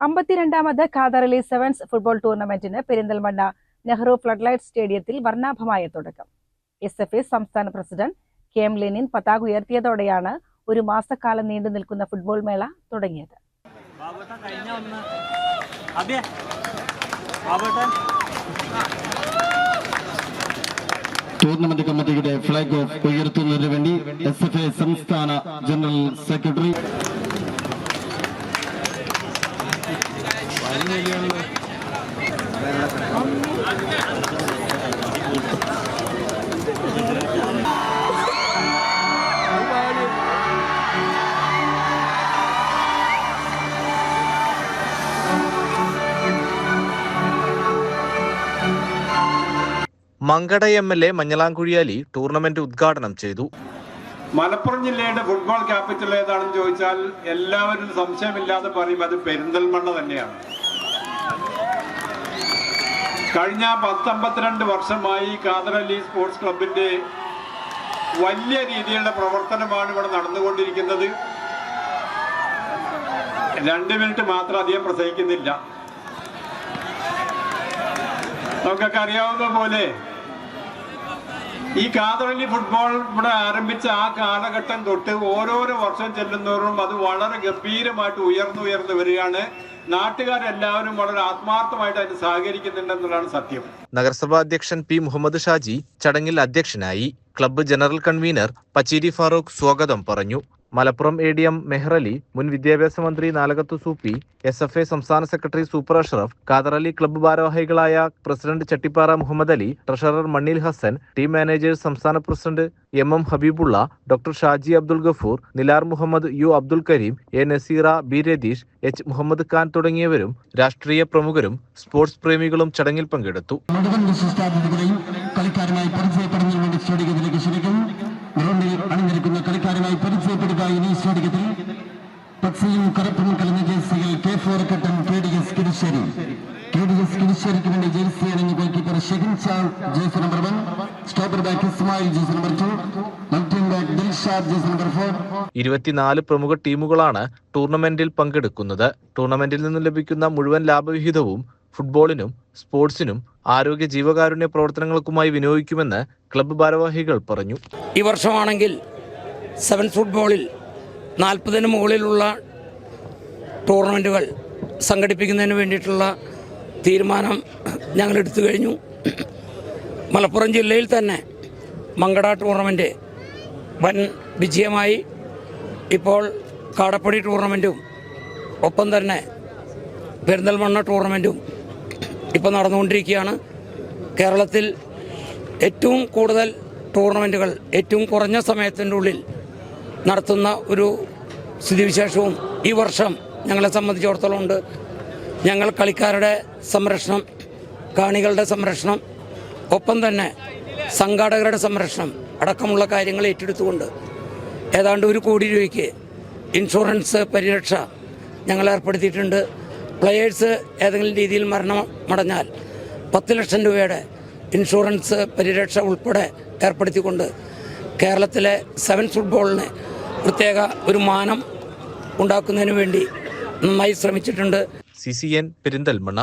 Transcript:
അമ്പത്തിരണ്ടാമത് ഖാദറിലെ sevens football ടൂർണമെന്റിന് Perinthalmanna Nehru flood light സ്റ്റേഡിയത്തിൽ വർണാഭമായ തുടക്കം. എസ് എഫ് എ സംസ്ഥാന പ്രസിഡന്റ് കെ എം ലെനിൻ പതാക ഉയർത്തിയതോടെയാണ് ഒരു മാസക്കാലം നീണ്ടു നിൽക്കുന്ന ഫുട്ബോൾ മേള തുടങ്ങിയത്. ടൂർണമെന്റ് കമ്മിറ്റിയുടെ ഫ്ലാഗ് ഓഫ് ഉയർത്തുന്നതിന് വേണ്ടി എസ് എഫ് എ സംസ്ഥാന general secretary Mankada M L A Manjalamkuzhi Ali tournament ഉദ്ഘാടനം ചെയ്തു. മലപ്പുറം ജില്ലയുടെ ഫുട്ബോൾ ക്യാപിറ്റൽ ഏതാണെന്ന് ചോദിച്ചാൽ എല്ലാവരും സംശയമില്ലാതെ പറയും അത് പെരിന്തൽമണ്ണ തന്നെയാണ്. കഴിഞ്ഞ പത്തമ്പത്തിരണ്ട് വർഷമായി കാതറലി സ്പോർട്സ് ക്ലബിന്റെ വലിയ രീതിയിലുള്ള പ്രവർത്തനമാണ് ഇവിടെ നടന്നുകൊണ്ടിരിക്കുന്നത്. രണ്ട് മിനിറ്റ് മാത്രം അധികം പ്രസംഗിക്കുന്നില്ല. നമുക്കൊക്കെ അറിയാവുന്ന പോലെ ഈ കാതോലി ഫുട്ബോൾ ഇവിടെ ആരംഭിച്ച ആ കാലഘട്ടം തൊട്ട് ഓരോരോ വർഷം ചെല്ലുന്നവരും അത് വളരെ ഗംഭീരമായിട്ട് ഉയർന്നു ഉയർന്നു വരികയാണ്. നാട്ടുകാരെല്ലാവരും വളരെ ആത്മാർത്ഥമായിട്ട് അതിന് സഹകരിക്കുന്നുണ്ടെന്നുള്ളതാണ് സത്യം. നഗരസഭാ അധ്യക്ഷൻ പി മുഹമ്മദ് ഷാജി ചടങ്ങിൽ അധ്യക്ഷനായി club general convener Pacheri Farooq സ്വാഗതം പറഞ്ഞു. Malappuram A D M Mehrali മുൻ വിദ്യാഭ്യാസ മന്ത്രി Nalakath Soopy S F A സംസ്ഥാന secretary super Ashraf Ali club ഭാരവാഹികളായ president Chattipara Muhammad Ali treasurer Mannil Hasan team managers സംസ്ഥാന president M M Habibullah doctor Shaji Abdul Gafoor Nilar Muhammad U Abdul Karim A Nazeera B Ratheesh H Muhammad Khan തുടങ്ങിയവരും രാഷ്ട്രീയ പ്രമുഖരും sports പ്രേമികളും ചടങ്ങിൽ പങ്കെടുത്തു. ഗ്രൗണ്ടിൽ അണിഞ്ഞിരിക്കുന്ന കളിക്കാരുമായി പരിചയപ്പെടുക ഇനി സ്റ്റേഡിയത്തിൽ. പക്ഷിയും കറുപ്പും കലർന്ന ജേഴ്സികൾ കെ ഫോർ കട്ടൻ K D S Kirisseri K D S കിരിശ്ശേരിക്ക് വേണ്ടി ജേഴ്സി അണിഞ്ഞ goal keeper Shehin Charles jersey number one. Stopper back Ismail jersey number two. Back number four. ഇരുപത്തിനാല് പ്രമുഖ ടീമുകളാണ് ടൂർണമെന്റിൽ പങ്കെടുക്കുന്നത്. ടൂർണമെന്റിൽ നിന്ന് ലഭിക്കുന്ന മുഴുവൻ ലാഭവിഹിതവും ഫുട്ബോളിനും സ്പോർട്സിനും ആരോഗ്യ ജീവകാരുണ്യ പ്രവർത്തനങ്ങൾക്കുമായി വിനിയോഗിക്കുമെന്ന് ക്ലബ്ബ് ഭാരവാഹികൾ പറഞ്ഞു. ഈ വർഷമാണെങ്കിൽ സെവൻ ഫുട്ബോളിൽ നാൽപ്പതിന് മുകളിലുള്ള ടൂർണമെന്റുകൾ സംഘടിപ്പിക്കുന്നതിന് വേണ്ടിയിട്ടുള്ള തീരുമാനം ഞങ്ങൾ എടുത്തു കഴിഞ്ഞു. മലപ്പുറം ജില്ലയിൽ തന്നെ മങ്കട ടൂർണമെന്റ് വൻ വിജയമായി. ഇപ്പോൾ കാടപ്പടി ടൂർണമെന്റും ഒപ്പം തന്നെ പെരിന്തൽമണ്ണ ടൂർണമെന്റും ഇപ്പോൾ നടന്നുകൊണ്ടിരിക്കുകയാണ്. കേരളത്തിൽ ഏറ്റവും കൂടുതൽ ടൂർണമെന്റുകൾ ഏറ്റവും കുറഞ്ഞ സമയത്തിന്റെ ഉള്ളിൽ നടത്തുന്ന ഒരു സ്ഥിതിവിശേഷവും ഈ വർഷം ഞങ്ങളെ സംബന്ധിച്ചിടത്തോളം ഉണ്ട്. ഞങ്ങൾ കളിക്കാരുടെ സംരക്ഷണം കാണികളുടെ സംരക്ഷണം ഒപ്പം തന്നെ സംഘാടകരുടെ സംരക്ഷണം അടക്കമുള്ള കാര്യങ്ങൾ ഏറ്റെടുത്തുകൊണ്ട് ഏതാണ്ട് ഒരു കോടി രൂപയ്ക്ക് ഇൻഷുറൻസ് പരിരക്ഷ ഞങ്ങൾ ഏർപ്പെടുത്തിയിട്ടുണ്ട്. പ്ലെയേഴ്സ് ഏതെങ്കിലും രീതിയിൽ മരണമടഞ്ഞാൽ പത്ത് ലക്ഷം രൂപയുടെ ഇൻഷുറൻസ് പരിരക്ഷ ഉൾപ്പെടെ ഏർപ്പെടുത്തിക്കൊണ്ട് കേരളത്തിലെ സെവൻ ഫുട്ബോളിന് പ്രത്യേക ഒരു മാനം ഉണ്ടാക്കുന്നതിന് വേണ്ടി നന്നായി ശ്രമിച്ചിട്ടുണ്ട്. C C N Perinthalmanna.